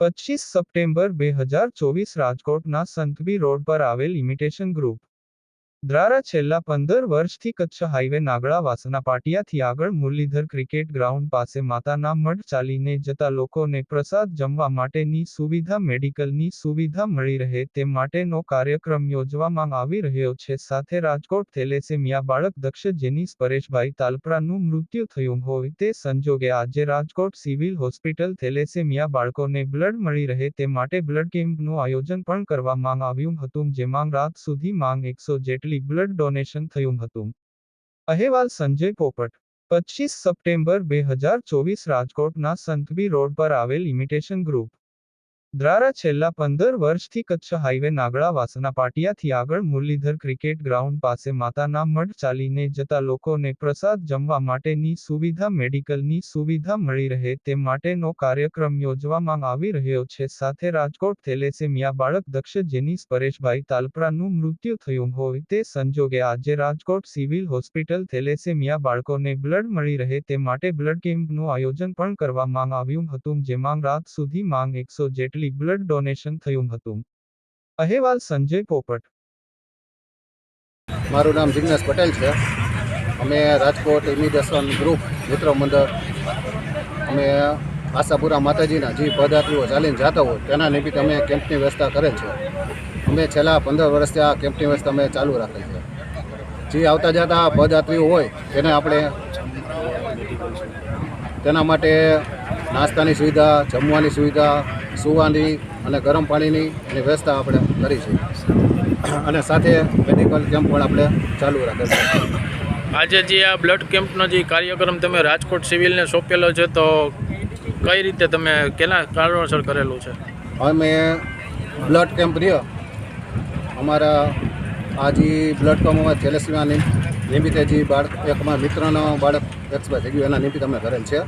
પચીસ સપ્ટેમ્બર બે હજાર ચોવીસ રાજકોટના સંતબી રોડ પર આવેલ ઇમિટેશન ગ્રુપ દ્વારા છેલ્લા પંદર વર્ષથી કચ્છ હાઈવે નાગડા વાસના પાટિયાથી આગળ મુરલીધર ક્રિકેટ ગ્રાઉન્ડ પાસે માતાના મઢ ચાલીને જતા લોકોને પ્રસાદ જમવા માટેની સુવિધા, મેડિકલની સુવિધા મળી રહે તે માટેનો કાર્યક્રમ યોજવામાં આવી રહ્યો છે. સાથે રાજકોટ થેલેસેમિયા બાળક દક્ષ જેની પરેશભાઈ તાલપરાનું મૃત્યુ થયું હોય તે સંજોગે આજે રાજકોટ સિવિલ હોસ્પિટલ થેલેસેમિયા બાળકોને બ્લડ મળી રહે તે માટે બ્લડ કેમ્પનું આયોજન પણ કરવામાં આવ્યું હતું, જેમાં રાત સુધી માંગ એકસો જેટલી બ્લડ ડોનેશન થયું હતું. અહેવાલ સંજય પોપટ પચીસ સપ્ટેમ્બર બે હજાર ચોવીસ રાજકોટના સંતબી રોડ પર આવેલ ઇમિટેશન ગ્રુપ દ્વારા છેલ્લા પંદર વર્ષથી કચ્છ હાઈવે નાગડા વાસના પાટિયાથી આગળ મુરલીધર ક્રિકેટ ગ્રાઉન્ડ પાસે માતાના મઢ ચાલીને જતા લોકોને પ્રસાદ જમવા માટેની સુવિધા, મેડિકલની સુવિધા મળી રહે તે માટેનો કાર્યક્રમ યોજવામાં આવી રહ્યો છે. સાથે રાજકોટ થેલેસેમિયા બાળક દક્ષ જેની પરેશભાઈ તાલપરાનું મૃત્યુ થયું હોય તે સંજોગે આજે રાજકોટ સિવિલ હોસ્પિટલ થેલેસેમિયા બાળકોને બ્લડ મળી રહે તે માટે બ્લડ કેમ્પનું આયોજન પણ કરવામાં આવ્યું હતું, જેમાં રાત સુધી માંગ એકસો જેટલી બ્લડ ડોનેશન થયું હતું. અહેવાલ સંજય પોપટ. મારું નામ જિગ્નેશ પટેલ છે. અમે રાજકોટ ઇમિગ્રેશન ગ્રુપ મિત્ર મંડળ. અમે આશાપુરા માતાજીના જે પદયાત્રીઓ ચાલીને જતા હોય, તેના નિમિત્તે અમે કેમ્પની વ્યવસ્થા કરેલ છે. અમે છેલ્લા પંદર વર્ષથી આ કેમ્પની વ્યવસ્થા અમે ચાલુ રાખેલ છે. જે આવતા જતા પદયાત્રીઓ હોય, તેને આપણે તેના માટે નાસ્તાની સુવિધા, જમવાની સુવિધા સુવાની અને ગરમ પાણીની એની વ્યવસ્થા આપણે કરી છે. અને સાથે મેડિકલ કેમ્પ પણ આપણે ચાલુ રાખેલ છે. આજે જે આ બ્લડ કેમ્પનો જે કાર્યક્રમ તમે રાજકોટ સિવિલને સોંપેલો છે તો કઈ રીતે તમે કેના કારણોસર કરેલું છે? અમે બ્લડ કેમ્પ રહ્યો અમારા આ જે બ્લડ કેમ્પમાં થેલેસીમાની નિમિત્તે જે બાળક એક અમારા મિત્રનો બાળક એક્સપાયર થઈ ગયું એના નિમિત્તે અમે કરેલ છે.